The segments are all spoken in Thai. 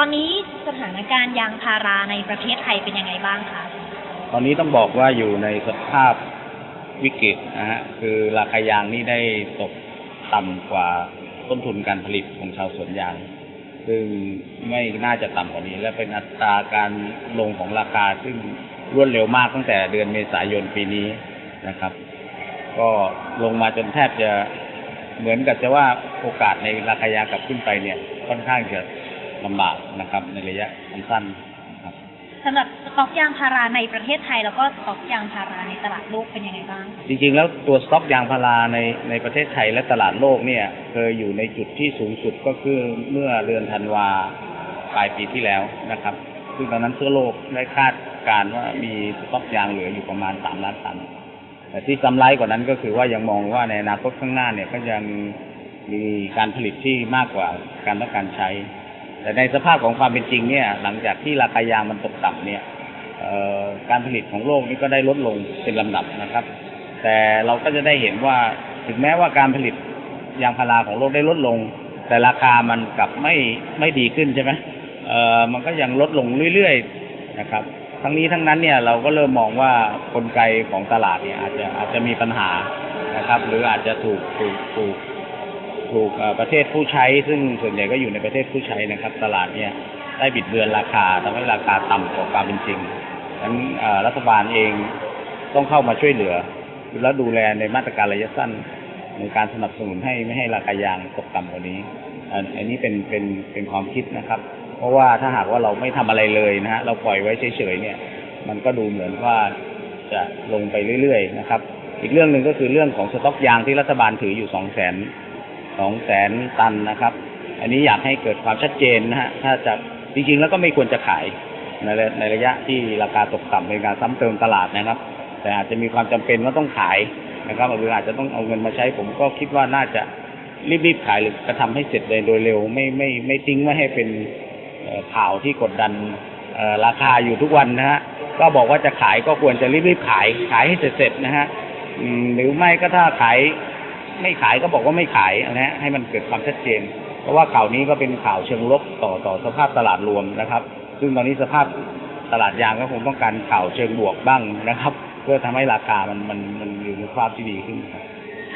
ตอนนี้สถานการณ์ยางพาราในประเทศไทยเป็นยังไงบ้างคะ ตอนนี้ต้องบอกว่าอยู่ในสภาพวิกฤตนะฮะคือราคายางนี่ได้ตกต่ำกว่าต้นทุนการผลิตของชาวสวนยาง ซึ่งไม่น่าจะต่ำกว่านี้ และเป็นอัตราการลงของราคาซึ่งรวดเร็วมากตั้งแต่เดือนเมษายนปีนี้นะครับ ก็ลงมาจนแทบจะเหมือนกับจะว่าโอกาสในราคายางกลับขึ้นไปเนี่ยค่อนข้างจะ ลำบากนะครับ ในระยะสั้นๆนะครับสำหรับสต็อกยางพาราในประเทศไทย แล้วก็สต็อกยางพาราในตลาดโลกเป็นยังไงบ้าง จริงๆ แล้วตัวสต็อกยางพาราในในประเทศไทยและตลาดโลกเนี่ยเคยอยู่ในจุดที่สูงสุดก็คือเมื่อเดือนธันวาปลายปีที่แล้วนะครับ ซึ่งตอนนั้นทั่วโลกได้คาดการณ์ว่ามีสต็อกยางเหลืออยู่ประมาณ 3 ล้านตัน แต่ที่กำไรกว่านั้นก็คือว่ายังมองว่าในอนาคตข้างหน้าเนี่ยก็ยังมีการผลิตที่มากกว่าการต้องการใช้ แต่ในสภาพของความเป็นจริงเนี่ย หลังจากที่ราคายางมันตกต่ำเนี่ยการผลิตของโลกนี้ก็ได้ลดลงเป็นลำดับนะครับ แต่เราก็จะได้เห็นว่าถึงแม้ว่าการผลิตยางพาราของโลกได้ลดลง แต่ราคามันกลับไม่ไม่ดีขึ้นใช่ไหมเออมันก็ยังลดลงเรื่อยๆนะครับ ทั้งนี้ทั้งนั้นเนี่ยเราก็เริ่มมองว่ากลไกของตลาดเนี่ยอาจจะอาจจะมีปัญหานะครับ หรืออาจจะถูกถูกถูก ถูกประเทศผู้ใช้ซึ่งส่วนใหญ่ก็อยู่ในประเทศผู้ใช้นะครับ ตลาดเนี่ยได้บิดเบือนราคาทำให้ราคาต่ำกว่าความเป็นจริงดังนั้นรัฐบาลเองต้องเข้ามาช่วยเหลือ และดูแลในมาตรการระยะสั้นในการสนับสนุนให้ไม่ให้ราคายางตกต่ำกว่านี้ อันอันนี้เป็นเป็นเป็นความคิดนะครับ เพราะว่าถ้าหากว่าเราไม่ทำอะไรเลยนะฮะเราปล่อยไว้เฉยๆเนี่ย มันก็ดูเหมือนว่าจะลงไปเรื่อยๆนะครับ อีกเรื่องหนึ่งก็คือเรื่องของสต็อกยางที่รัฐบาลถืออยู่สองแสน สองแสนตันนะครับ อันนี้อยากให้เกิดความชัดเจนนะฮะถ้าจะจริงๆแล้วก็ไม่ควรจะขายในระในระยะที่ราคาตกต่ำในการซ้ำเติมตลาดนะครับ แต่อาจจะมีความจำเป็นว่าต้องขายนะครับหรืออาจจะต้องเอาเงินมาใช้ผมก็คิดว่าน่าจะรีบๆขายหรือกระทำให้เสร็จเลยโดยเร็ว ไม่ไม่ไม่ทิ้งไว้ให้เป็นข่าวที่กดดันราคาอยู่ทุกวันนะฮะก็บอกว่าจะขายก็ควรจะรีบๆขายขายให้เสร็จๆนะฮะหรือไม่ก็ถ้าขาย ไม่ขายก็บอกว่าไม่ขายนะฮะให้มันเกิดความชัดเจน เพราะว่าข่าวนี้ก็เป็นข่าวเชิงลบต่อต่อสภาพตลาดรวมนะครับ ซึ่งตอนนี้สภาพตลาดยางก็คงต้องการข่าวเชิงบวกบ้างนะครับ เพื่อทำให้ราคามันมันมันอยู่ในสภาพที่ดีขึ้นครับ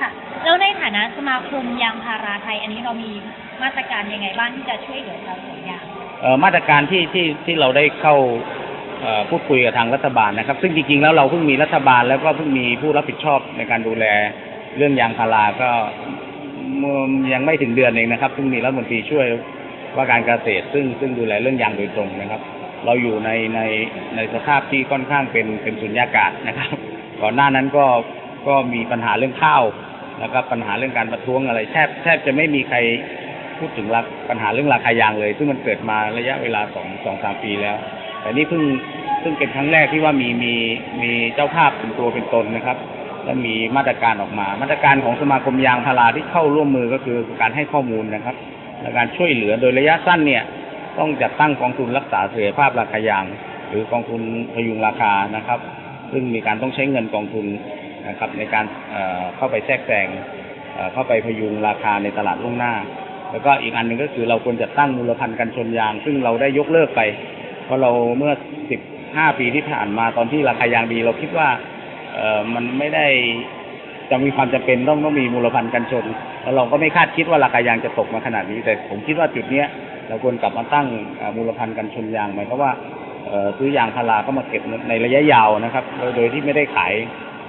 ค่ะแล้วในฐานะสมาคมยางพาราไทย อันนี้เรามีมาตรการยังไงบ้างที่จะช่วยเหลือชาวสวนยางเอ่อมาตรการที่ที่ที่เราได้เข้าเอ่อพูดคุยกับทางรัฐบาลนะครับ ซึ่งจริงๆแล้วเราเพิ่งมีรัฐบาลแล้วก็เพิ่งมีผู้รับผิดชอบในการดูแล เรื่องยางพาราก็ยังไม่ถึงเดือนเองนะครับเพิ่งมีรัฐมนตรีช่วยว่าการเกษตรซึ่งซึ่งดูแลเรื่องยางโดยตรงนะครับ เราอยู่ในในในสภาพที่ค่อนข้างเป็นเป็นสุญญากาศนะครับ ก่อนหน้านั้นก็ก็มีปัญหาเรื่องข้าวนะครับปัญหาเรื่องการประท้วงอะไรแทบแทบจะไม่มีใครพูดถึงราปัญหาเรื่องราคายางเลย ซึ่งมันเกิดมาระยะเวลาสองสองสามปีแล้ว แต่นี่เพิ่งซึ่งเป็นครั้งแรกที่ว่ามีมีมีเจ้าภาพเป็นตัวเป็นตนนะครับ และมีมาตรการออกมา มาตรการของสมาคมยางพาราที่เข้าร่วมมือก็คือการให้ข้อมูลนะครับและการช่วยเหลือโดยระยะสั้นเนี่ย ต้องจัดตั้งกองทุนรักษาเสถียรภาพราคายาง หรือกองทุนพยุงราคานะครับ ซึ่งมีการต้องใช้เงินกองทุนนะครับในการเเข้าไปแทรกแซงเเข้าไปพยุงราคาในตลาดล่วงหน้า แล้วก็อีกอันหนึ่งก็คือเราควรจัดตั้งมูลพันธุ์กันชนยาง ซึ่งเราได้ยกเลิกไป เพราะเราเมื่อ 15 ปีที่ผ่านมาตอนที่ราคายางดี เราคิดว่า เอ่อมันไม่ได้จะมีความจำเป็นต้องต้องมีมูลพันธ์กันชน แล้วเราก็ไม่คาดคิดว่าราคายางจะตกมาขนาดนี้ แต่ผมคิดว่าจุดเนี้ยเราควรกลับมาตั้งมูลพันธ์กันชนยางหมายความว่าซื้อยางพาราเข้ามาเก็บในระยะยาวนะครับ โดยที่ไม่ได้ขาย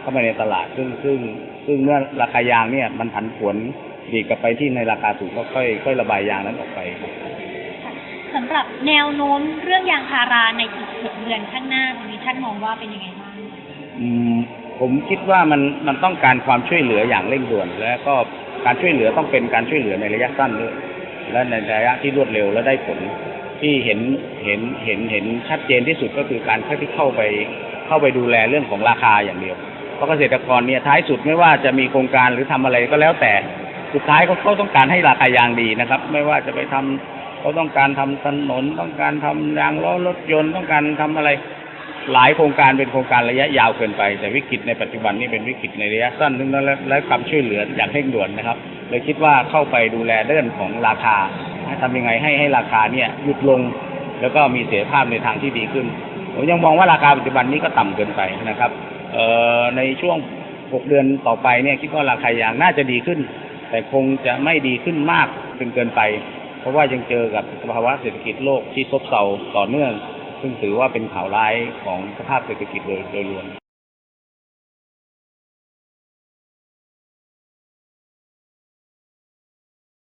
เข้ามาในตลาด ซึ่งซึ่งซึ่งเมื่อราคายางเนี่ยมันผันผวนดีกลับไปที่ในราคาสูงก็ค่อยค่อยระบายยางนั้นออกไปครับสำหรับแนวโน้มเรื่องยางพาราในอีกหกเดือนข้างหน้าตรงนี้ท่านมองว่าเป็นยังไงบ้าง ผมคิดว่ามันมันต้องการความช่วยเหลืออย่างเร่งด่วน และก็การช่วยเหลือต้องเป็นการช่วยเหลือในระยะสั้นด้วยและในระยะที่รวดเร็วและได้ผลที่เห็นเห็นเห็นเห็นชัดเจนที่สุดก็คือการที่เข้าไปเข้าไปดูแลเรื่องของราคาอย่างเดียว เพราะเกษตรกรเนี่ยท้ายสุดไม่ว่าจะมีโครงการหรือทำอะไรก็แล้วแต่สุดท้ายเขาเขาต้องการให้ราคายางดีนะครับ ไม่ว่าจะไปทำเขาต้องการทำถนนต้องการทำยางล้อรถยนต์ต้องการทำอะไร หลายโครงการเป็นโครงการระยะยาวเกินไป แต่วิกฤตในปัจจุบันนี้เป็นวิกฤตในระยะสั้นซึ่งและและความช่วยเหลืออย่างเร่งด่วนนะครับเลยคิดว่าเข้าไปดูแลเรื่องของราคาให้ทำยังไงให้ให้ราคาเนี่ยหยุดลง แล้วก็มีเสถียภาพในทางที่ดีขึ้น ผมยังมองว่าราคาปัจจุบันนี้ก็ต่ำเกินไปนะครับเอ่อในช่วง 6 เดือนต่อไปเนี่ยคิดว่าราคายางน่าจะดีขึ้น แต่คงจะไม่ดีขึ้นมากจนเกินไป เพราะว่ายังเจอกับสภาวะเศรษฐกิจโลกที่ซบเซาต่อเนื่อง ซึ่งถือว่าเป็นข่าวร้ายของสภาพเศรษฐกิจโดยโดยรวม